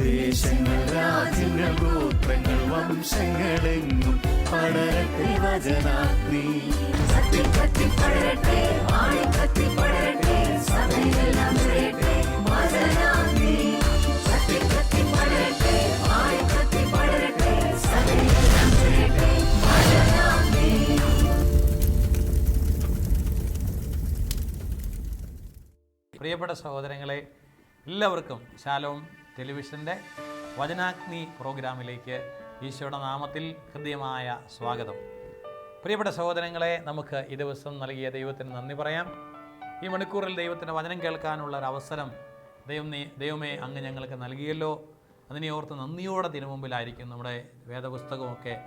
ദേശങ്ങൾ രാജ്യങ്ങൾ ഗോത്രങ്ങൾ വംശങ്ങളെങ്ങും പടരട്ടെ വചനാഗ്നി. കത്തി കത്തി പടരട്ടെ ആഴി കത്തി പടരട്ടെ സഭയെല്ലാം നിറയട്ടെ വചനാഗ്നി. കത്തി കത്തി പടരട്ടെ ആഴി കത്തി പടരട്ടെ സഭയെല്ലാം നിറയട്ടെ വചനാഗ്നി. പ്രിയപ്പെട്ട സഹോദരങ്ങളെ എല്ലാവർക്കും ശാലോം. ടെലിവിഷന്റെ വചനാഗ്നി പ്രോഗ്രാമിലേക്ക് ഈശോയുടെ നാമത്തിൽ ഹൃദ്യമായ സ്വാഗതം. പ്രിയപ്പെട്ട സഹോദരങ്ങളെ നമുക്ക് ഈ ദിവസം നൽകിയ ദൈവത്തിന് നന്ദി പറയാം. ഈ മണിക്കൂറിൽ ദൈവത്തിന്റെ വചനം കേൾക്കാനുള്ള ഒരു അവസരം ദൈവം നീ ദൈവമേ അങ്ങ് ഞങ്ങൾക്ക് നൽകിയല്ലോ. അതിനെ ഓർത്ത് നന്ദിയോടെ തിരുമുമ്പിലായിരിക്കും നമ്മുടെ വേദപുസ്തകമൊക്കെ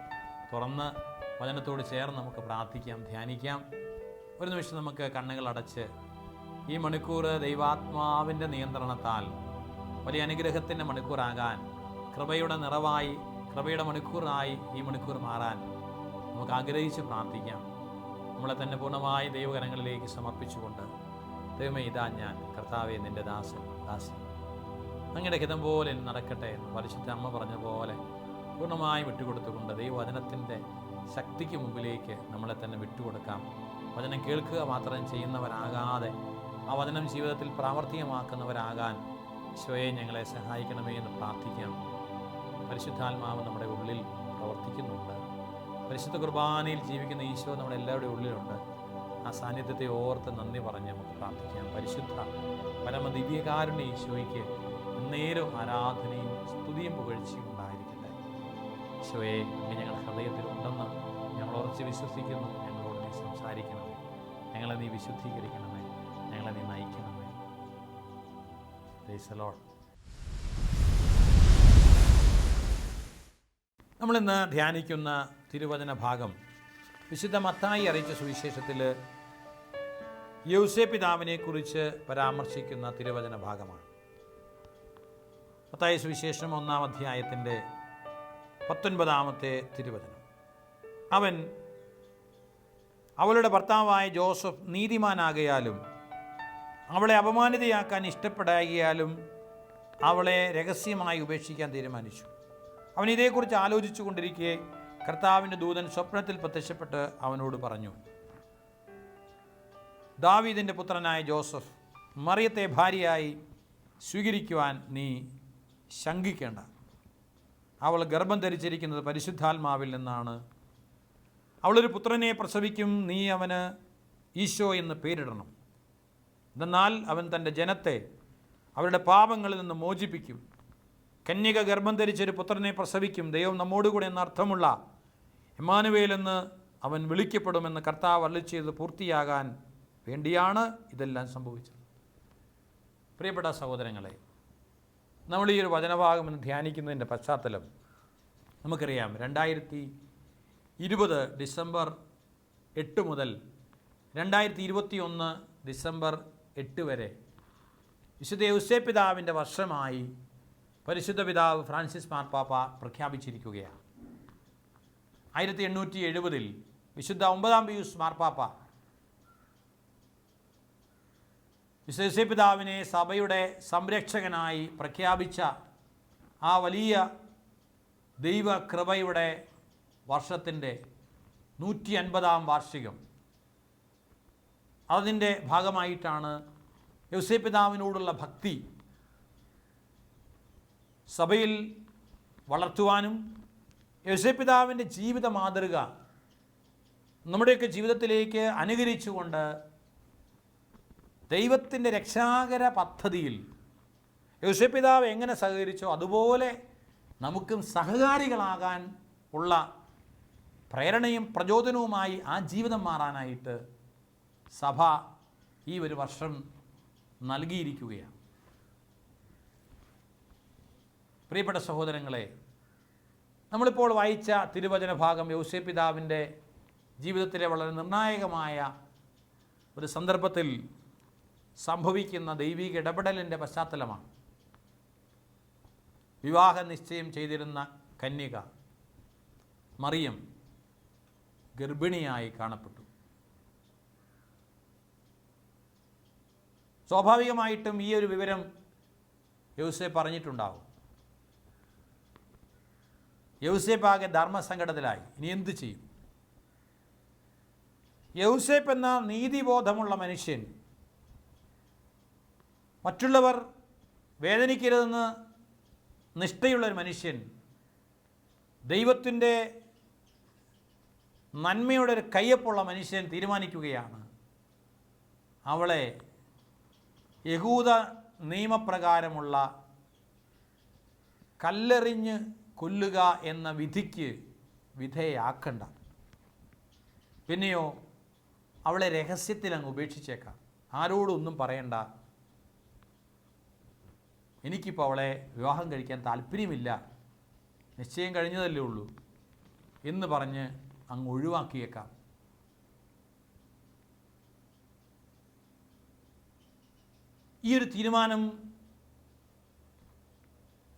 തുറന്ന് വചനത്തോട് ചേർന്ന് നമുക്ക് പ്രാർത്ഥിക്കാം ധ്യാനിക്കാം. ഒരു നിമിഷം നമുക്ക് കണ്ണുകൾ അടച്ച് ഈ മണിക്കൂർ ദൈവാത്മാവിന്റെ നിയന്ത്രണത്താൽ വലിയ അനുഗ്രഹത്തിന്റെ മണിക്കൂറാകാൻ കൃപയുടെ നിറവായി കൃപയുടെ മണിക്കൂറായി ഈ മണിക്കൂർ മാറാൻ നമുക്ക് ആഗ്രഹിച്ച് പ്രാർത്ഥിക്കാം. നമ്മളെ തന്നെ പൂർണമായി ദൈവകരങ്ങളിലേക്ക് സമർപ്പിച്ചുകൊണ്ട് ദൈവമേ ഇതാ ഞാൻ. കർത്താവെ നിന്റെ ദാസൻ ദാസൻ അങ്ങയുടെ ഹിതം പോലെ നടക്കട്ടെ എന്ന് പരിശുദ്ധ അമ്മ പറഞ്ഞ പോലെ പൂർണമായി വിട്ടുകൊടുത്തുകൊണ്ട് ദൈവവചനത്തിന്റെ ശക്തിക്ക് മുമ്പിലേക്ക് നമ്മളെ തന്നെ വിട്ടുകൊടുക്കാം. വചനം കേൾക്കുക മാത്രം ചെയ്യുന്നവരാകാതെ ആ വചനം ജീവിതത്തിൽ പ്രാവർത്തികമാക്കുന്നവരാകാൻ ഈശോയെ ഞങ്ങളെ സഹായിക്കണമേ എന്ന് പ്രാർത്ഥിക്കാം. പരിശുദ്ധാത്മാവ് നമ്മുടെ ഉള്ളിൽ പ്രവർത്തിക്കുന്നുണ്ട്. പരിശുദ്ധ കുർബാനയിൽ ജീവിക്കുന്ന ഈശോ നമ്മുടെ എല്ലാവരുടെയും ഉള്ളിലുണ്ട്. ആ സാന്നിധ്യത്തെ ഓർത്ത് നന്ദി പറഞ്ഞ് നമുക്ക് പ്രാർത്ഥിക്കാം. പരിശുദ്ധ പരമ ദിവ്യകാരുണ്യ ഈശോയ്ക്ക് നേരം ആരാധനയും സ്തുതിയും പുകഴ്ചയും ഉണ്ടായിരിക്കട്ടെ. ഈശോയെ അങ്ങ് ഞങ്ങളുടെ ഹൃദയത്തിൽ ഉണ്ടെന്ന് ഞങ്ങൾ ഉറച്ച് വിശ്വസിക്കുന്നു ഞങ്ങളോട് നീ സംസാരിക്കണമേ. ഞങ്ങളെ നീ വിശുദ്ധീകരിക്കണമേ. ഞങ്ങളെ നീ നയിക്കണമേ. Lord. നമ്മളിന്ന് ധ്യാനിക്കുന്ന തിരുവചന ഭാഗം വിശുദ്ധ മത്തായി അറിയിച്ച സുവിശേഷത്തിൽ യൗസേ പിതാവിനെ കുറിച്ച് പരാമർശിക്കുന്ന തിരുവചന ഭാഗമാണ് മത്തായി സുവിശേഷം ഒന്നാം അധ്യായത്തിന്റെ പത്തൊൻപതാമത്തെ തിരുവചനം അവൻ അവളുടെ ഭർത്താവായ ജോസഫ് നീതിമാനാകയാലും അവളെ അപമാനിതയാക്കാൻ ഇഷ്ടപ്പെടാകിയാലും അവളെ രഹസ്യമായി ഉപേക്ഷിക്കാൻ തീരുമാനിച്ചു. അവൻ ഇതേക്കുറിച്ച് ആലോചിച്ചു കൊണ്ടിരിക്കെ കർത്താവിന്റെ ദൂതൻ സ്വപ്നത്തിൽ പ്രത്യക്ഷപ്പെട്ട് അവനോട് പറഞ്ഞു ദാവീദിന്റെ പുത്രനായ ജോസഫ് മറിയത്തെ ഭാര്യയായി സ്വീകരിക്കുവാൻ നീ ശങ്കിക്കേണ്ട. അവൾ ഗർഭം ധരിച്ചിരിക്കുന്നത് പരിശുദ്ധാത്മാവിൽ നിന്നാണ്. അവളൊരു പുത്രനെ പ്രസവിക്കും നീ അവന് ഈശോ എന്ന് പേരിടണം. എന്നാൽ അവൻ തന്റെ ജനത്തെ അവരുടെ പാപങ്ങളിൽ നിന്ന് മോചിപ്പിക്കും. കന്യക ഗർഭം ധരിച്ചൊരു പുത്രനെ പ്രസവിക്കും. ദൈവം നമ്മോടുകൂടെ എന്ന അർത്ഥമുള്ള എമാനുവേൽ എന്ന് അവൻ വിളിക്കപ്പെടുമെന്ന് കർത്താവ് ചെയ്ത് പൂർത്തിയാകാൻ വേണ്ടിയാണ് ഇതെല്ലാം സംഭവിച്ചത്. പ്രിയപ്പെട്ട സഹോദരങ്ങളെ നമ്മൾ ഈ ഒരു വചനഭാഗം എന്ന് ധ്യാനിക്കുന്നതിന്റെ പശ്ചാത്തലം നമുക്കറിയാം. രണ്ടായിരത്തി ഇരുപത് ഡിസംബർ എട്ട് മുതൽ രണ്ടായിരത്തി ഇരുപത്തി ഒന്ന് ഡിസംബർ എട്ട് വരെ. വിശുദ്ധ യൗസേ പിതാവിന്റെ വർഷമായി പരിശുദ്ധ പിതാവ് ഫ്രാൻസിസ് മാർപ്പാപ്പ പ്രഖ്യാപിച്ചിരിക്കുകയാണ്. ആയിരത്തി എണ്ണൂറ്റി എഴുപതിൽ വിശുദ്ധ ഒമ്പതാം പിയൂസ് മാർപ്പാപ്പ പിതാവിനെ സഭയുടെ സംരക്ഷകനായി പ്രഖ്യാപിച്ച ആ വലിയ ദൈവകൃപയുടെ വർഷത്തിന്റെ നൂറ്റി അൻപതാം വാർഷികം. അതിന്റെ ഭാഗമായിട്ടാണ് യൗസേപിതാവിനോടുള്ള ഭക്തി സഭയിൽ വളർത്തുവാനും യൗസേപിതാവിന്റെ ജീവിത മാതൃക നമ്മുടെയൊക്കെ ജീവിതത്തിലേക്ക് അനുകരിച്ചുകൊണ്ട് ദൈവത്തിന്റെ രക്ഷാകര പദ്ധതിയിൽ യൗസേപിതാവ് എങ്ങനെ സഹകരിച്ചോ അതുപോലെ നമുക്കും സഹകാരികളാകാൻ ഉള്ള പ്രേരണയും പ്രചോദനവുമായി ആ ജീവിതം മാറാനായിട്ട് സഭ ഈ ഒരു വർഷം നൽകിയിരിക്കുകയാണ്. പ്രിയപ്പെട്ട സഹോദരങ്ങളെ നമ്മളിപ്പോൾ വായിച്ച തിരുവചന ഭാഗം യൗസേ പിതാവിന്റെ ജീവിതത്തിലെ വളരെ നിർണായകമായ ഒരു സന്ദർഭത്തിൽ സംഭവിക്കുന്ന ദൈവിക ഇടപെടലിന്റെ പശ്ചാത്തലമാണ്. വിവാഹ നിശ്ചയം ചെയ്തിരുന്ന കന്യക മറിയം ഗർഭിണിയായി കാണപ്പെട്ടു. സ്വാഭാവികമായിട്ടും ഈ ഒരു വിവരം യൗസെ പറഞ്ഞിട്ടുണ്ടാവും യൗസേപ്പ് ആകെ ധർമ്മസങ്കടത്തിലായി. ഇനി എന്ത് ചെയ്യും? യൗസേപ്പ് എന്ന നീതിബോധമുള്ള മനുഷ്യൻ മറ്റുള്ളവർ വേദനിക്കരുതെന്ന് നിഷ്ഠയുള്ളൊരു മനുഷ്യൻ ദൈവത്തിന്റെ നന്മയുടെ ഒരു കയ്യപ്പുള്ള മനുഷ്യൻ തീരുമാനിക്കുകയാണ്. അവളെ യഹൂദ നിയമപ്രകാരമുള്ള കല്ലെറിഞ്ഞ് കൊല്ലുക എന്ന വിധിക്ക് വിധേയാക്കണ്ട. പിന്നെയോ അവളെ രഹസ്യത്തിൽ അങ്ങ് ഉപേക്ഷിച്ചേക്കാം. ആരോടൊന്നും പറയണ്ട. എനിക്കിപ്പോൾ അവളെ വിവാഹം കഴിക്കാൻ താല്പര്യമില്ല. നിശ്ചയം കഴിഞ്ഞതല്ലേ ഉള്ളൂ എന്ന് പറഞ്ഞ് അങ്ങ് ഒഴിവാക്കിയേക്കാം. ഈ ഒരു തീരുമാനം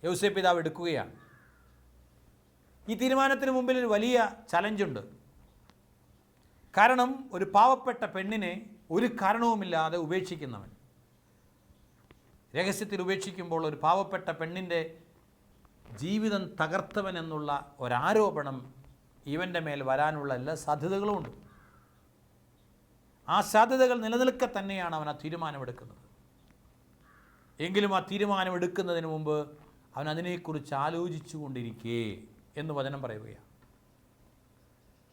യൗസേ പിതാവ് എടുക്കുകയാണ്. ഈ തീരുമാനത്തിന് മുമ്പിൽ ഒരു വലിയ ചലഞ്ചുണ്ട്. കാരണം ഒരു പാവപ്പെട്ട പെണ്ണിനെ ഒരു കാരണവുമില്ലാതെ ഉപേക്ഷിക്കുന്നവൻ. രഹസ്യത്തിൽ ഉപേക്ഷിക്കുമ്പോൾ ഒരു പാവപ്പെട്ട പെണ്ണിന്റെ ജീവിതം തകർത്തവൻ എന്നുള്ള ഒരാരോപണം ഇവന്റെ മേൽ വരാനുള്ള എല്ലാ സാധ്യതകളുമുണ്ട്. ആ സാധ്യതകൾ നിലനിൽക്കെ തന്നെയാണ് അവൻ ആ തീരുമാനമെടുക്കുന്നത്. എങ്കിലും ആ തീരുമാനം എടുക്കുന്നതിന് മുമ്പ് അവൻ അതിനെക്കുറിച്ച് ആലോചിച്ചു കൊണ്ടിരിക്കേ എന്ന് വചനം പറയുകയാണ്.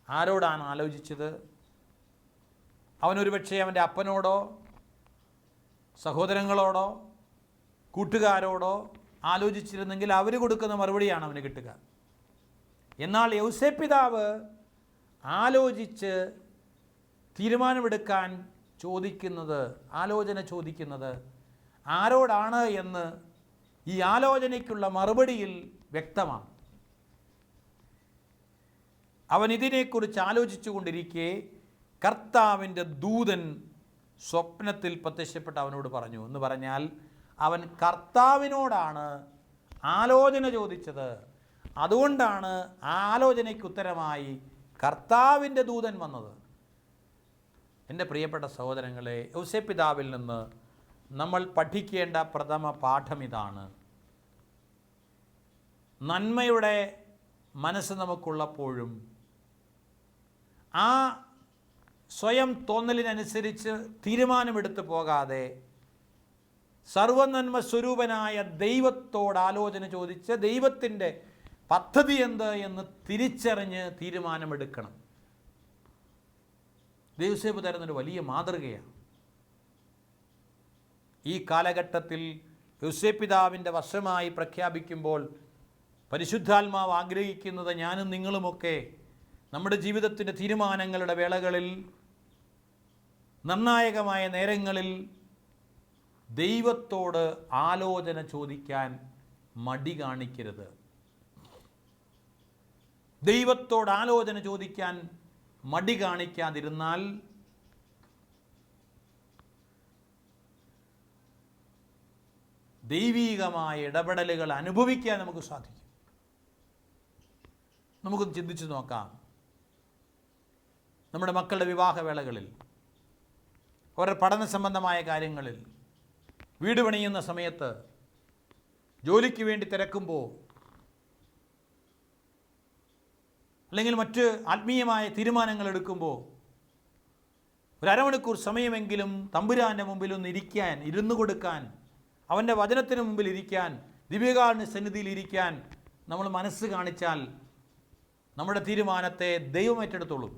ആരോടാണ് ആലോചിച്ചത്? അവനൊരു പക്ഷേ അവന്റെ അപ്പനോടോ സഹോദരങ്ങളോടോ കൂട്ടുകാരോടോ ആലോചിച്ചിരുന്നെങ്കിൽ അവർ കൊടുക്കുന്ന മറുപടിയാണ് അവന് കിട്ടുക. എന്നാൽ യൗസേപ്പിതാവ് ആലോചിച്ച് തീരുമാനമെടുക്കാൻ ചോദിക്കുന്നത് ആലോചന ചോദിക്കുന്നത് ആരോടാണ് എന്ന് ഈ ആലോചനയ്ക്കുള്ള മറുപടിയിൽ വ്യക്തമാണ്. അവൻ ഇതിനെക്കുറിച്ച് ആലോചിച്ചു കൊണ്ടിരിക്കെ കർത്താവിന്റെ ദൂതൻ സ്വപ്നത്തിൽ പ്രത്യക്ഷപ്പെട്ട് അവനോട് പറഞ്ഞു. എന്ന് പറഞ്ഞാൽ അവൻ കർത്താവിനോടാണ് ആലോചന ചോദിച്ചത്. അതുകൊണ്ടാണ് ആലോചനയ്ക്ക് ഉത്തരമായി കർത്താവിന്റെ ദൂതൻ വന്നത്. എന്റെ പ്രിയപ്പെട്ട സഹോദരങ്ങളെ ഔസേപ്പിതാവിൽ നിന്ന് നമ്മൾ പഠിക്കേണ്ട പ്രഥമ പാഠം ഇതാണ്. നന്മയുടെ മനസ്സ് നമുക്കുള്ളപ്പോഴും ആ സ്വയം തോന്നലിനനുസരിച്ച് തീരുമാനമെടുത്ത് പോകാതെ സർവനന്മ സ്വരൂപനായ ദൈവത്തോട് ആലോചന ചോദിച്ച് ദൈവത്തിന്റെ പദ്ധതി എന്ത് എന്ന് തിരിച്ചറിഞ്ഞ് തീരുമാനമെടുക്കണം. ദൈവസേബ് തരുന്നൊരു വലിയ മാതൃകയാണ്. ഈ കാലഘട്ടത്തിൽ യുസേപിതാവിന്റെ വശമായി പ്രഖ്യാപിക്കുമ്പോൾ പരിശുദ്ധാത്മാവ് ആഗ്രഹിക്കുന്നത് ഞാനും നിങ്ങളുമൊക്കെ നമ്മുടെ ജീവിതത്തിന്റെ തീരുമാനങ്ങളുടെ വേളകളിൽ നിർണായകമായ നേരങ്ങളിൽ ദൈവത്തോട് ആലോചന ചോദിക്കാൻ മടി കാണിക്കരുത്. ദൈവത്തോട് ആലോചന ചോദിക്കാൻ മടി കാണിക്കാതിരുന്നാൽ ദൈവീകമായ ഇടപെടലുകൾ അനുഭവിക്കാൻ നമുക്ക് സാധിക്കും. നമുക്കൊന്ന് ചിന്തിച്ചു നോക്കാം. നമ്മുടെ മക്കളുടെ വിവാഹവേളകളിൽ അവരുടെ പഠന സംബന്ധമായ കാര്യങ്ങളിൽ വീട് പണിയുന്ന സമയത്ത് ജോലിക്ക് വേണ്ടി തിരക്കുമ്പോൾ അല്ലെങ്കിൽ മറ്റ് ആത്മീയമായ തീരുമാനങ്ങൾ എടുക്കുമ്പോൾ ഒരു അരമണിക്കൂർ സമയമെങ്കിലും തമ്പുരാന്റെ മുമ്പിൽ ഒന്ന് ഇരിക്കാൻ ഇരുന്നു കൊടുക്കാൻ അവന്റെ വചനത്തിന് മുമ്പിൽ ഇരിക്കാൻ ദിവ്യകാരുണ്യ സന്നിധിയിൽ ഇരിക്കാൻ നമ്മൾ മനസ്സ് കാണിച്ചാൽ നമ്മുടെ തീരുമാനത്തെ ദൈവം ഏറ്റെടുത്തോളും.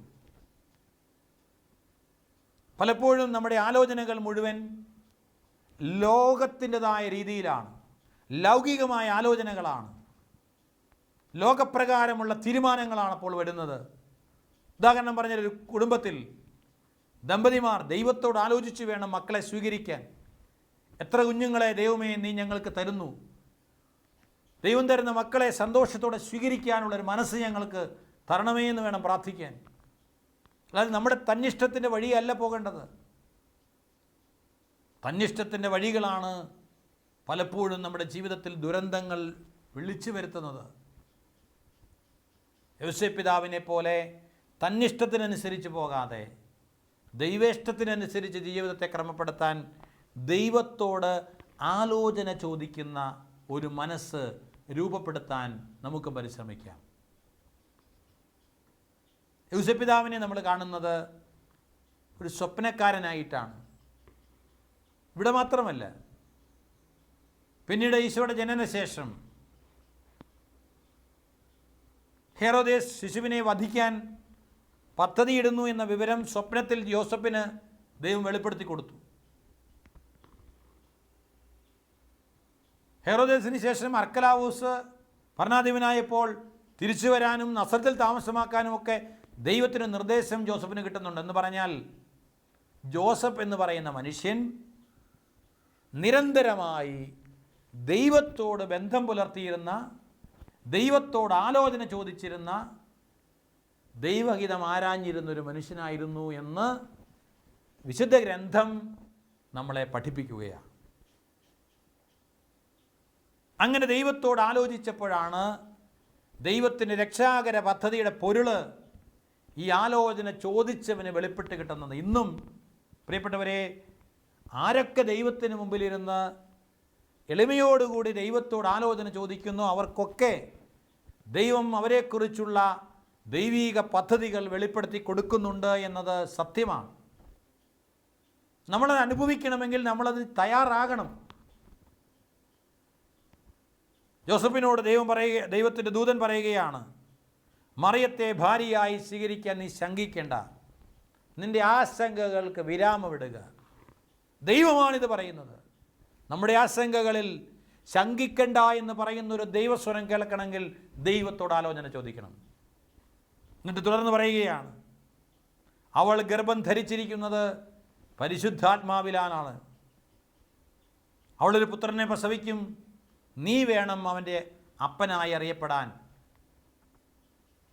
പലപ്പോഴും നമ്മുടെ ആലോചനകൾ മുഴുവൻ ലോകത്തിന്റെതായ രീതിയിലാണ് ലൗകികമായ ആലോചനകളാണ്. ലോകപ്രകാരമുള്ള തീരുമാനങ്ങളാണ് അപ്പോൾ വരുന്നത്. ഉദാഹരണം പറഞ്ഞൊരു കുടുംബത്തിൽ ദമ്പതിമാർ ദൈവത്തോട് ആലോചിച്ച് വേണം മക്കളെ സ്വീകരിക്കാൻ. എത്ര കുഞ്ഞുങ്ങളെ ദൈവമേ നീ ഞങ്ങൾക്ക് തരുന്നു? ദൈവം തരുന്ന മക്കളെ സന്തോഷത്തോടെ സ്വീകരിക്കാനുള്ള ഒരു മനസ്സ് ഞങ്ങൾക്ക് തരണമേ എന്ന് വേണം പ്രാർത്ഥിക്കാൻ. അതായത് നമ്മുടെ തന്നിഷ്ടത്തിന്റെ വഴിയല്ല പോകേണ്ടത്. തന്നിഷ്ടത്തിന്റെ വഴികളാണ് പലപ്പോഴും നമ്മുടെ ജീവിതത്തിൽ ദുരന്തങ്ങൾ വിളിച്ചു വരുത്തുന്നത്. യോസേപ്പിതാവിനെ പോലെ തന്നിഷ്ടത്തിനനുസരിച്ച് പോകാതെ ദൈവേഷ്ടത്തിനനുസരിച്ച് ജീവിതത്തെ ക്രമപ്പെടുത്താൻ ദൈവത്തോട് ആലോചന ചോദിക്കുന്ന ഒരു മനസ്സ് രൂപപ്പെടുത്താൻ നമുക്ക് പരിശ്രമിക്കാം. യൂസപ്പിതാവിനെ നമ്മൾ കാണുന്നത് ഒരു സ്വപ്നക്കാരനായിട്ടാണ്. ഇവിടെ മാത്രമല്ല പിന്നീട് ഈശോയുടെ ജനനശേഷം ഹെറോദേസ് ശിശുവിനെ വധിക്കാൻ പദ്ധതിയിടുന്നു എന്ന വിവരം സ്വപ്നത്തിൽ ജോസഫിന് ദൈവം വെളിപ്പെടുത്തി കൊടുത്തു. ഹെറോദേസിന് ശേഷം അർക്കലാവൂസ് ഭരണാധിപനായപ്പോൾ തിരിച്ചു വരാനും നസറത്തിൽ താമസമാക്കാനും ഒക്കെ ദൈവത്തിന് നിർദ്ദേശം ജോസഫിന് കിട്ടുന്നുണ്ട്. എന്ന് പറഞ്ഞാൽ ജോസഫ് എന്ന് പറയുന്ന മനുഷ്യൻ നിരന്തരമായി ദൈവത്തോട് ബന്ധം പുലർത്തിയിരുന്ന ദൈവത്തോട് ആലോചന ചോദിച്ചിരുന്ന ദൈവഹിതം ആരാഞ്ഞിരുന്ന ഒരു മനുഷ്യനായിരുന്നു എന്ന് വിശുദ്ധ ഗ്രന്ഥം നമ്മളെ പഠിപ്പിക്കുകയാണ്. അങ്ങനെ ദൈവത്തോട് ആലോചിച്ചപ്പോഴാണ് ദൈവത്തിന്റെ രക്ഷാകര പദ്ധതിയുടെ പൊരുൾ ഈ ആലോചന ചോദിച്ചവന് വെളിപ്പെട്ട് കിട്ടുന്നത്. ഇന്നും പ്രിയപ്പെട്ടവരെ ആരൊക്കെ ദൈവത്തിന് മുമ്പിലിരുന്ന് എളിമയോടുകൂടി ദൈവത്തോട് ആലോചന ചോദിക്കുന്നു അവർക്കൊക്കെ ദൈവം അവരെക്കുറിച്ചുള്ള ദൈവീക പദ്ധതികൾ വെളിപ്പെടുത്തി കൊടുക്കുന്നുണ്ട് എന്നത് സത്യമാണ്. നമ്മളത് അനുഭവിക്കണമെങ്കിൽ നമ്മളത് തയ്യാറാകണം. ജോസഫിനോട് ദൈവം പറയുക ദൈവത്തിന്റെ ദൂതൻ പറയുകയാണ് മറിയത്തെ ഭാര്യയായി സ്വീകരിക്കാൻ നീ ശങ്കിക്കേണ്ട. നിന്റെ ആശങ്കകൾക്ക് വിരാമമിടുക. ദൈവമാണിത് പറയുന്നത്. നമ്മുടെ ആശങ്കകളിൽ ശങ്കിക്കണ്ട എന്ന് പറയുന്ന ഒരു ദൈവസ്വരം കേൾക്കണമെങ്കിൽ ദൈവത്തോട് ആലോചന ചോദിക്കണം. എന്നിട്ട് തുടർന്ന് പറയുകയാണ് അവൾ ഗർഭം ധരിച്ചിരിക്കുന്നത് പരിശുദ്ധാത്മാവിലാനാണ് അവളൊരു പുത്രനെ പ്രസവിക്കും നീ വേണം അവന്റെ അപ്പനായി അറിയപ്പെടാൻ.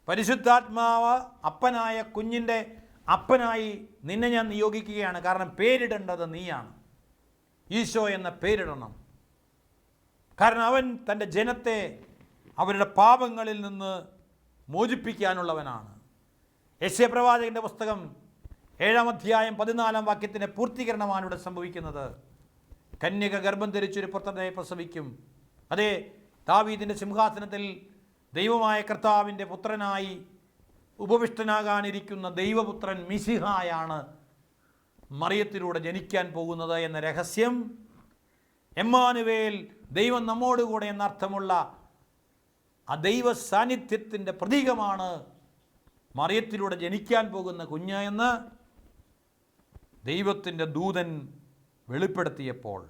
പരിശുദ്ധാത്മാവ് അപ്പനായ കുഞ്ഞിന്റെ അപ്പനായി നിന്നെ ഞാൻ നിയോഗിക്കുകയാണ്. കാരണം പേരിടേണ്ടത് നീയാണ്. ഈശോ എന്ന പേരിടണം. കാരണം അവൻ തന്റെ ജനത്തെ അവരുടെ പാപങ്ങളിൽ നിന്ന് മോചിപ്പിക്കാനുള്ളവനാണ്. യശ്യപ്രവാചകന്റെ പുസ്തകം ഏഴാം അധ്യായം പതിനാലാം വാക്യത്തിന്റെ പൂർത്തീകരണമാണ് ഇവിടെ സംഭവിക്കുന്നത്. കന്യക ഗർഭം ധരിച്ചൊരു പുത്രനെ പ്രസവിക്കും. അതെ ദാവീദിന്റെ സിംഹാസനത്തിൽ ദൈവമായ കർത്താവിന്റെ പുത്രനായി ഉപവിഷ്ടനാകാനിരിക്കുന്ന ദൈവപുത്രൻ മിസിഹായാണ് മറിയത്തിലൂടെ ജനിക്കാൻ പോകുന്നത് എന്ന രഹസ്യം. എമ്മാനുവേൽ ദൈവം നമ്മോടുകൂടെ എന്നർത്ഥമുള്ള ആ ദൈവ സാന്നിധ്യത്തിന്റെ പ്രതീകമാണ് മറിയത്തിലൂടെ ജനിക്കാൻ പോകുന്ന കുഞ്ഞ് എന്ന് ദൈവത്തിന്റെ ദൂതൻ വെളിപ്പെടുത്തിയപ്പോൾ.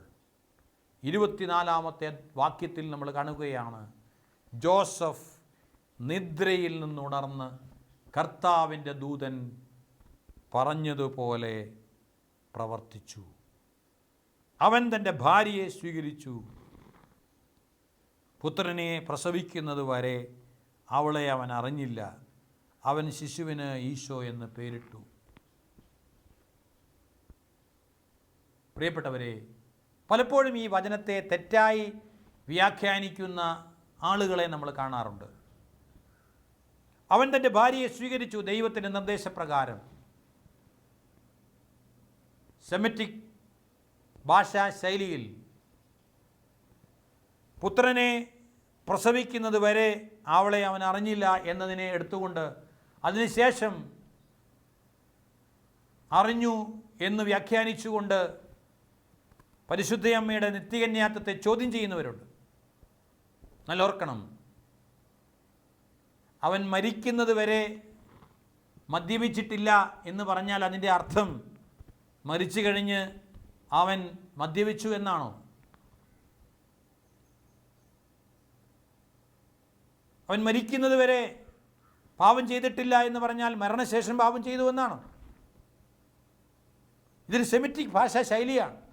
ഇരുപത്തിനാലാമത്തെ വാക്യത്തിൽ നമ്മൾ കാണുകയാണ് ജോസഫ് നിദ്രയിൽ നിന്നുണർന്ന് കർത്താവിന്റെ ദൂതൻ പറഞ്ഞതുപോലെ പ്രവർത്തിച്ചു. അവൻ തന്റെ ഭാര്യയെ സ്വീകരിച്ചു. പുത്രനെ പ്രസവിക്കുന്നത് വരെ അവളെ അവൻ അറിഞ്ഞില്ല. അവൻ ശിശുവിന് ഈശോ എന്ന് പേരിട്ടു. പ്രിയപ്പെട്ടവരെ പലപ്പോഴും ഈ വചനത്തെ തെറ്റായി വ്യാഖ്യാനിക്കുന്ന ആളുകളെ നമ്മൾ കാണാറുണ്ട്. അവൻ തന്റെ ഭാര്യയെ സ്വീകരിച്ചു ദൈവത്തിന്റെ നിർദ്ദേശപ്രകാരം. സെമറ്റിക് ഭാഷാ ശൈലിയിൽ പുത്രനെ പ്രസവിക്കുന്നത് വരെ അവളെ അവൻ അറിഞ്ഞില്ല എന്നതിനെ എടുത്തുകൊണ്ട് അതിനുശേഷം അറിഞ്ഞു എന്ന് വ്യാഖ്യാനിച്ചുകൊണ്ട് പരിശുദ്ധയമ്മയുടെ നിത്യകന്യാത്വത്തെ ചോദ്യം ചെയ്യുന്നവരുണ്ട്. നല്ല ഓർക്കണം അവൻ മരിക്കുന്നത് വരെ മദ്യപിച്ചിട്ടില്ല എന്ന് പറഞ്ഞാൽ അതിന്റെ അർത്ഥം മരിച്ചു കഴിഞ്ഞ് അവൻ മദ്യപിച്ചു എന്നാണോ? അവൻ മരിക്കുന്നത് വരെ പാപം ചെയ്തിട്ടില്ല എന്ന് പറഞ്ഞാൽ മരണശേഷം പാപം ചെയ്തു എന്നാണോ? ഇതൊരു സെമിറ്റിക് ഭാഷാ ശൈലിയാണ്.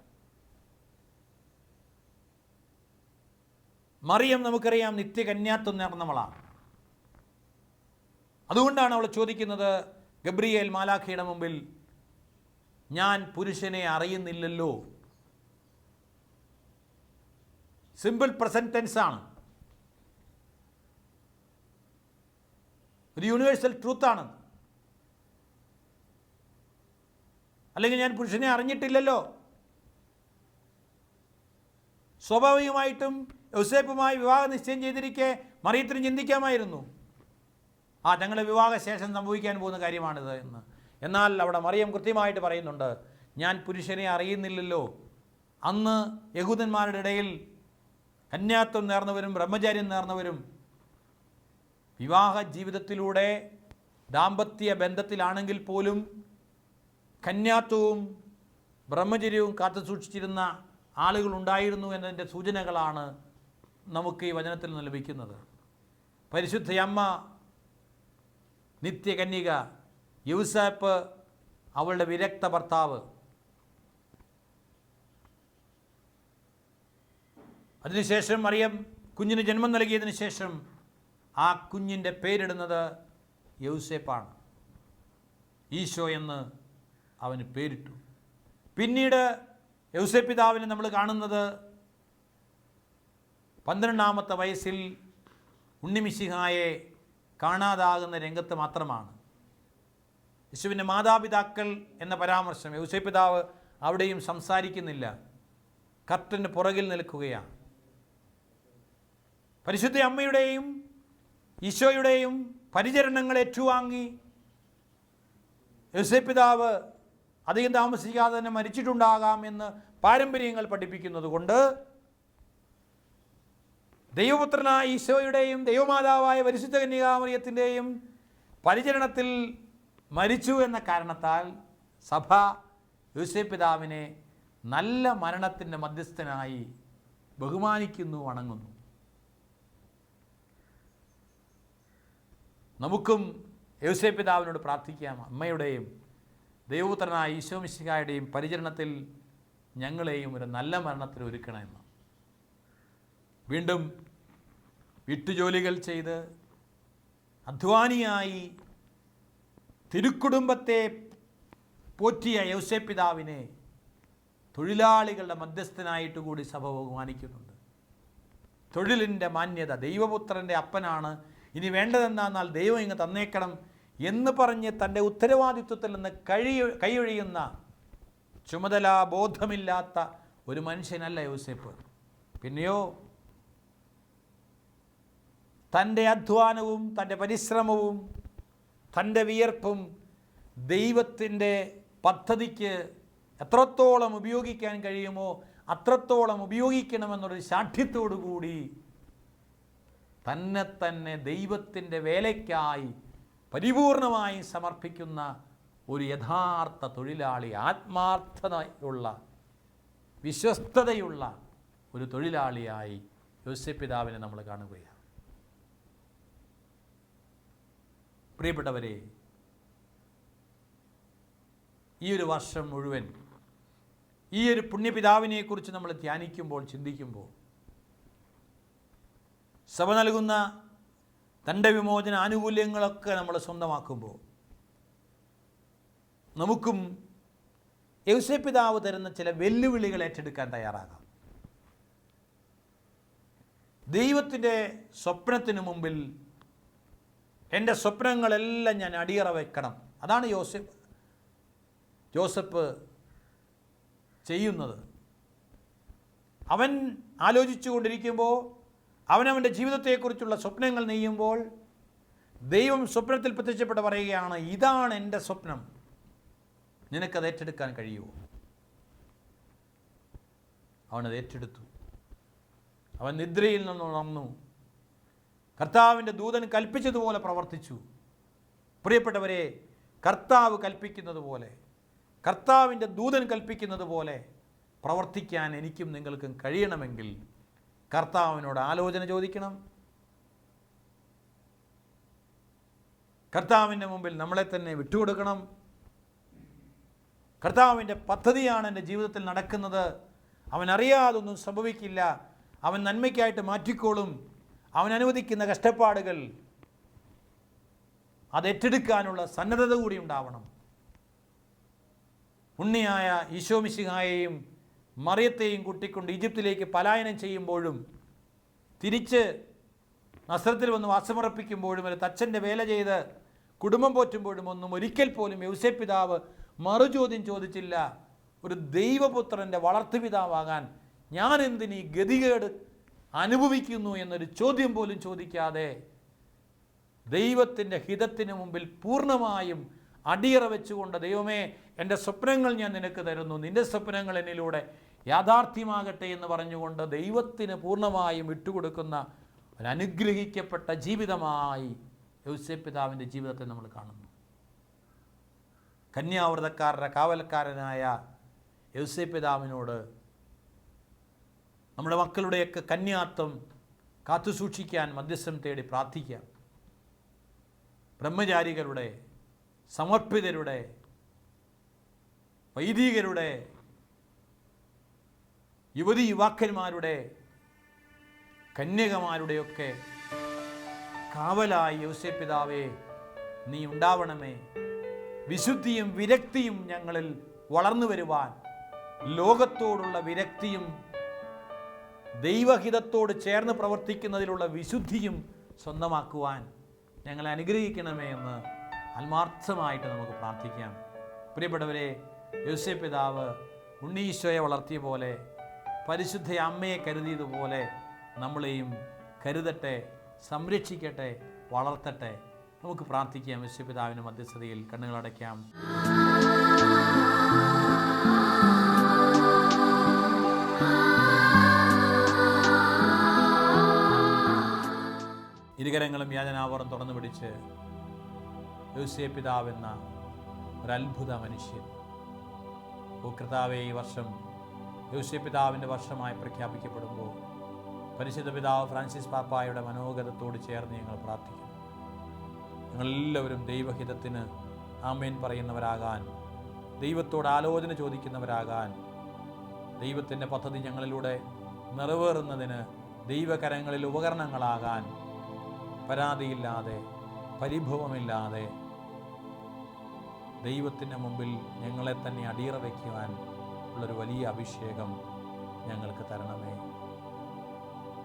മറിയം നമുക്കറിയാം നിത്യകന്യാത്വം നേർന്നവളാണ്. അതുകൊണ്ടാണ് അവൾ ചോദിക്കുന്നത് ഗബ്രിയേൽ മാലാഖയുടെ മുമ്പിൽ ഞാൻ പുരുഷനെ അറിയുന്നില്ലല്ലോ. സിമ്പിൾ പ്രസന്റ് ആണ്. ഒരു യൂണിവേഴ്സൽ ട്രൂത്താണ് അല്ലെങ്കിൽ ഞാൻ പുരുഷനെ അറിഞ്ഞിട്ടില്ലല്ലോ. സ്വാഭാവികമായിട്ടും യൗസേപ്പുമായി വിവാഹം നിശ്ചയം ചെയ്തിരിക്കെ മറിയത്തിന് ചിന്തിക്കാമായിരുന്നു. ആ ഞങ്ങളുടെ വിവാഹശേഷം സംഭവിക്കാൻ പോകുന്ന കാര്യമാണിത് എന്ന്. എന്നാൽ അവിടെ മറിയം കൃത്യമായിട്ട് പറയുന്നുണ്ട് ഞാൻ പുരുഷനെ അറിയുന്നില്ലല്ലോ. അന്ന് യഹൂദന്മാരുടെ ഇടയിൽ കന്യാത്വം നേർന്നവരും ബ്രഹ്മചാര്യം നേർന്നവരും വിവാഹ ജീവിതത്തിലൂടെ ദാമ്പത്യ ബന്ധത്തിലാണെങ്കിൽ പോലും കന്യാത്വവും ബ്രഹ്മചര്യവും കാത്തു സൂക്ഷിച്ചിരുന്ന ആളുകളുണ്ടായിരുന്നു എന്നതിന്റെ സൂചനകളാണ് നമുക്ക് ഈ വചനത്തിൽ നിന്ന് ലഭിക്കുന്നത്. പരിശുദ്ധയമ്മ നിത്യകന്യക യൂസാപ്പ് അവളുടെ വിരക്ത ഭർത്താവ്. അതിനുശേഷം മറിയം കുഞ്ഞിന് ജന്മം നൽകിയതിന് ശേഷം ആ കുഞ്ഞിന്റെ പേരിടുന്നത് യൗസേപ്പാണ് ഈശോ എന്ന് അവന് പേരിട്ടു. പിന്നീട് യൗസേപ്പിതാവിനെ നമ്മൾ കാണുന്നത് പന്ത്രണ്ടാമത്തെ വയസ്സിൽ ഉണ്ണിമിശിഹായെ കാണാതാകുന്ന രംഗത്ത് മാത്രമാണ്. യേശുവിന്റെ മാതാപിതാക്കൾ എന്ന പരാമർശം യൗസേപ്പിതാവ് അവിടെയും സംസാരിക്കുന്നില്ല. കർട്ടന് പുറകിൽ നിൽക്കുകയാണ്. പരിശുദ്ധ അമ്മയുടെയും ഈശോയുടെയും പരിചരണങ്ങൾ ഏറ്റുവാങ്ങി യൗസേപ്പിതാവ് അധികം താമസിക്കാതെ തന്നെ മരിച്ചിട്ടുണ്ടാകാം എന്ന് പാരമ്പര്യങ്ങൾ പഠിപ്പിക്കുന്നത് കൊണ്ട് ദൈവപുത്രനായ ഈശോയുടെയും ദൈവമാതാവായ പരിശുദ്ധ കന്യകാമറിയത്തിന്റെയും പരിചരണത്തിൽ മരിച്ചു എന്ന കാരണത്താൽ സഭ യൂസേപ്പിതാവിനെ നല്ല മരണത്തിന്റെ മധ്യസ്ഥനായി ബഹുമാനിക്കുന്നു വണങ്ങുന്നു. നമുക്കും യൗസേപ്പിതാവിനോട് പ്രാർത്ഥിക്കാം. അമ്മയുടെയും ദൈവപുത്രനായ ഈശോ മിശിഹായുടെയും പരിചരണത്തിൽ ഞങ്ങളെയും ഒരു നല്ല മരണത്തിൽ ഒരുക്കണമെന്ന്. വീണ്ടും വീട്ടുജോലികൾ ചെയ്ത് അധ്വാനിയായി തിരുക്കുടുംബത്തെ പോറ്റിയ യൗസേപ്പിതാവിനെ തൊഴിലാളികളുടെ മധ്യസ്ഥനായിട്ട് കൂടി സഭ ബഹുമാനിക്കുന്നുണ്ട്. തൊഴിലിന്റെ മാന്യത ദൈവപുത്രന്റെ അപ്പനാണ്. ഇനി വേണ്ടതെന്നാൽ ദൈവം ഇങ്ങ് തന്നേക്കണം എന്ന് പറഞ്ഞ് തന്റെ ഉത്തരവാദിത്വത്തിൽ നിന്ന് കഴി കൈയൊഴിയുന്ന ചുമതലാബോധമില്ലാത്ത ഒരു മനുഷ്യനല്ല യൂസേപ്പ്. പിന്നെയോ തന്റെ അധ്വാനവും തന്റെ പരിശ്രമവും തന്റെ വിയർപ്പും ദൈവത്തിന്റെ പദ്ധതിക്ക് എത്രത്തോളം ഉപയോഗിക്കാൻ കഴിയുമോ അത്രത്തോളം ഉപയോഗിക്കണമെന്നൊരു ശാഠ്യത്തോടു കൂടി തന്നെ തന്നെ ദൈവത്തിന്റെ വേലയ്ക്കായി പരിപൂർണമായി സമർപ്പിക്കുന്ന ഒരു യഥാർത്ഥ തൊഴിലാളി ആത്മാർത്ഥതയുള്ള വിശ്വസ്തതയുള്ള ഒരു തൊഴിലാളിയായി യോസ്യപിതാവിനെ നമ്മൾ കാണുകയാണ്. പ്രിയപ്പെട്ടവരെ ഈ ഒരു വർഷം മുഴുവൻ ഈ ഒരു പുണ്യപിതാവിനെക്കുറിച്ച് നമ്മൾ ധ്യാനിക്കുമ്പോൾ ചിന്തിക്കുമ്പോൾ സഭ നൽകുന്ന തന്റെ വിമോചന ആനുകൂല്യങ്ങളൊക്കെ നമ്മൾ സ്വന്തമാക്കുമ്പോൾ നമുക്കും യൗസപിതാവ് തരുന്ന ചില വെല്ലുവിളികൾ ഏറ്റെടുക്കാൻ തയ്യാറാകാം. ദൈവത്തിന്റെ സ്വപ്നത്തിന് മുമ്പിൽ എന്റെ സ്വപ്നങ്ങളെല്ലാം ഞാൻ അടിയറ വയ്ക്കണം അതാണ് ജോസഫ് ജോസഫ് ചെയ്യുന്നത്. അവൻ ആലോചിച്ചു കൊണ്ടിരിക്കുമ്പോൾ അവനവന്റെ ജീവിതത്തെക്കുറിച്ചുള്ള സ്വപ്നങ്ങൾ നെയ്യുമ്പോൾ ദൈവം സ്വപ്നത്തിൽ പ്രത്യക്ഷപ്പെട്ട് പറയുകയാണ് ഇതാണ് എന്റെ സ്വപ്നം. നിനക്കത് ഏറ്റെടുക്കാൻ കഴിയുമോ? അവനത് ഏറ്റെടുത്തു. അവൻ നിദ്രയിൽ നിന്ന് ഉണർന്നു. കർത്താവിന്റെ ദൂതൻ കൽപ്പിച്ചതുപോലെ പ്രവർത്തിച്ചു. പ്രിയപ്പെട്ടവരെ കർത്താവ് കൽപ്പിക്കുന്നത് പോലെ കർത്താവിന്റെ ദൂതൻ കൽപ്പിക്കുന്നത് പോലെ പ്രവർത്തിക്കാൻ എനിക്കും നിങ്ങൾക്കും കഴിയണമെങ്കിൽ കർത്താവിനോട് ആലോചന ചോദിക്കണം. കർത്താവിന്റെ മുമ്പിൽ നമ്മളെ തന്നെ വിട്ടുകൊടുക്കണം. കർത്താവിന്റെ പദ്ധതിയാണ് എന്റെ ജീവിതത്തിൽ നടക്കുന്നത്. അവൻ അറിയാതൊന്നും സംഭവിക്കില്ല. അവൻ നന്മയ്ക്കായിട്ട് മാറ്റിക്കോളും. അവൻ അനുവദിക്കുന്ന കഷ്ടപ്പാടുകൾ അത് ഏറ്റെടുക്കാനുള്ള സന്നദ്ധത കൂടി ഉണ്ടാവണം. ഉണ്ണിയായ ഈശോമിശിഹായെയും മറിയത്തെയും കൂട്ടിക്കൊണ്ട് ഈജിപ്തിലേക്ക് പലായനം ചെയ്യുമ്പോഴും തിരിച്ച് നസ്രത്തിൽ വന്ന് വാസമുറപ്പിക്കുമ്പോഴും ഒരു തച്ചന്റെ വേല ചെയ്ത് കുടുംബം പോറ്റുമ്പോഴും ഒന്നും ഒരിക്കൽ പോലും യൗസെ പിതാവ് മറുചോദ്യം ചോദിച്ചില്ല. ഒരു ദൈവപുത്രന്റെ വളർത്തുപിതാവാകാൻ ഞാൻ എന്തിനീ ഗതികേട് അനുഭവിക്കുന്നു എന്നൊരു ചോദ്യം പോലും ചോദിക്കാതെ ദൈവത്തിന്റെ ഹിതത്തിന് മുമ്പിൽ പൂർണമായും അടിയറ വെച്ചുകൊണ്ട് ദൈവമേ എന്റെ സ്വപ്നങ്ങൾ ഞാൻ നിനക്ക് തരുന്നു. നിന്റെ സ്വപ്നങ്ങൾ എന്നിലൂടെ യാഥാർത്ഥ്യമാകട്ടെ എന്ന് പറഞ്ഞുകൊണ്ട് ദൈവത്തിന് പൂർണമായും വിട്ടുകൊടുക്കുന്ന ഒരു അനുഗ്രഹിക്കപ്പെട്ട ജീവിതമായി യൗസേപ്പിതാവിന്റെ ജീവിതത്തെ നമ്മൾ കാണുന്നു. കന്യാവ്രതക്കാരുടെ കാവൽക്കാരനായ യൗസേപ്പിതാവിനോട് നമ്മുടെ മക്കളുടെയൊക്കെ കന്യാത്വം കാത്തുസൂക്ഷിക്കാൻ മധ്യസ്ഥം തേടി പ്രാർത്ഥിക്കാം ബ്രഹ്മചാരികളുടെ സമർപ്പിതരുടെ വൈദികരുടെ യുവതി യുവാക്കന്മാരുടെ കന്യകമാരുടെയൊക്കെ കാവലായി യോസേ പിതാവേ നീ ഉണ്ടാവണമേ. വിശുദ്ധിയും വിരക്തിയും ഞങ്ങളിൽ വളർന്നു വരുവാൻ ലോകത്തോടുള്ള വിരക്തിയും ദൈവഹിതത്തോട് ചേർന്ന് പ്രവർത്തിക്കുന്നതിലുള്ള വിശുദ്ധിയും സ്വന്തമാക്കുവാൻ ഞങ്ങളെ അനുഗ്രഹിക്കണമേ എന്ന് ആത്മാർത്ഥമായിട്ട് നമുക്ക് പ്രാർത്ഥിക്കാം. പ്രിയപ്പെട്ടവരെ യോസെ പിതാവ് ഉണ്ണീശോയെ വളർത്തിയ പോലെ പരിശുദ്ധ അമ്മയെ കരുതിയതുപോലെ നമ്മളെയും കരുതട്ടെ സംരക്ഷിക്കട്ടെ വളർത്തട്ടെ. നമുക്ക് പ്രാർത്ഥിക്കാം. യോസെ പിതാവിന്റെ മധ്യസ്ഥതയിൽ കണ്ണുകളടയ്ക്കാം. ഇരുകരങ്ങളും യാചനാവറം തുറന്നു പിടിച്ച് യോസേ പിതാവെന്ന ഒരത്ഭുത മനുഷ്യൻ. ഓ കർത്താവേ ഈ വർഷം യോസേ പിതാവിന്റെ വർഷമായി പ്രഖ്യാപിക്കപ്പെടുമ്പോൾ പരിശുദ്ധ പിതാവ് ഫ്രാൻസിസ് പാപ്പായുടെ മനോഗതത്തോട് ചേർന്ന് ഞങ്ങൾ പ്രാർത്ഥിക്കുന്നു. ഞങ്ങളെല്ലാവരും ദൈവഹിതത്തിന് ആമേൻ പറയുന്നവരാകാൻ ദൈവത്തോട് ആലോചന ചോദിക്കുന്നവരാകാൻ ദൈവത്തിന്റെ പദ്ധതി ഞങ്ങളിലൂടെ നിറവേറുന്നതിന് ദൈവകരങ്ങളിൽ ഉപകരണങ്ങളാകാൻ പരാതിയില്ലാതെ പരിഭവമില്ലാതെ ദൈവത്തിന്റെ മുമ്പിൽ ഞങ്ങളെ തന്നെ അടിയറ വയ്ക്കുവാൻ ഉള്ളൊരു വലിയ അഭിഷേകം ഞങ്ങൾക്ക് തരണമേ.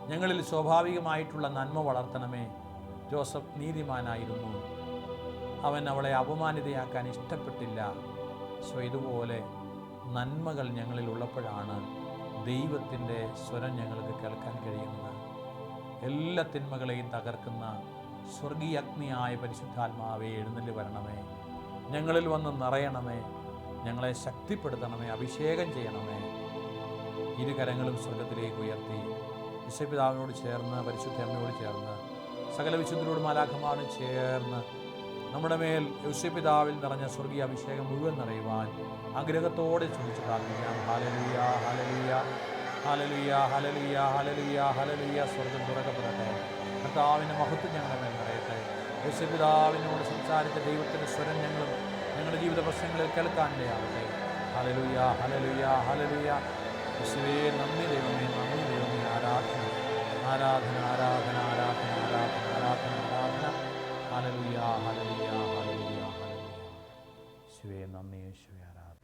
ഞങ്ങളിൽ സ്വാഭാവികമായിട്ടുള്ള നന്മ വളർത്തണമേ. ജോസഫ് നീതിമാനായിരുന്നു. അവൻ അവളെ അപമാനിതയാക്കാൻ ഇഷ്ടപ്പെട്ടില്ല. സോ ഇതുപോലെ നന്മകൾ ഞങ്ങളിൽ ഉള്ളപ്പോഴാണ് ദൈവത്തിന്റെ സ്വരം ഞങ്ങൾക്ക് കേൾക്കാൻ കഴിയുന്നത്. എല്ലാ തിന്മകളെയും തകർക്കുന്ന സ്വർഗീയ അഗ്നിയായ പരിശുദ്ധാത്മാവെ എഴുന്നള്ളി വരണമേ. ഞങ്ങളിൽ വന്ന് നിറയണമേ. ഞങ്ങളെ ശക്തിപ്പെടുത്തണമേ. അഭിഷേകം ചെയ്യണമേ. ഇരു കരങ്ങളും സ്വർഗത്തിലേക്ക് ഉയർത്തി വിശ്വപിതാവിനോട് ചേർന്ന് പരിശുദ്ധ അമ്മയോട് ചേർന്ന് സകല വിശുദ്ധരോട് മാലാഖമാരും ചേർന്ന് നമ്മുടെ മേൽ യൗഷ്യപിതാവിൽ നിറഞ്ഞ സ്വർഗീയ അഭിഷേകം മുഴുവൻ നിറയുവാൻ ആഗ്രഹത്തോടെ ചോദിച്ചു പ്രാർത്ഥിക്കാം. ഹാലലിയ ഹാലലുയ ഹാലലുയ ഹലലുയ ഹലലുയ ഹലലുയ സ്വർഗം തുറക്കപ്പെടട്ടെ. കർത്താവിന്റെ മഹത്വം ഞങ്ങളുടെ മേൽ നിറയട്ടെ. യേശുപിതാവിനോട് സംസാരിച്ച ദൈവത്തിന്റെ സ്വരം ഞങ്ങളും ഞങ്ങളുടെ ജീവിത പ്രശ്നങ്ങളിൽ കേൾക്കാനിടയാവട്ടെ ഹലലുയ ഹലലുയ ഹലലുയ യേശുവേ നന്ദി ദൈവമേ നന്ദി ദൈവമേ. ആരാധന ആരാധന ആരാധന ആരാധന ആരാധന ആരാധന ആരാധന. ഹലലുയ ഹലലുയ ഹലലുയ ഹലലുയ യേശുവേ നന്ദി യേശുവേ ആരാധന.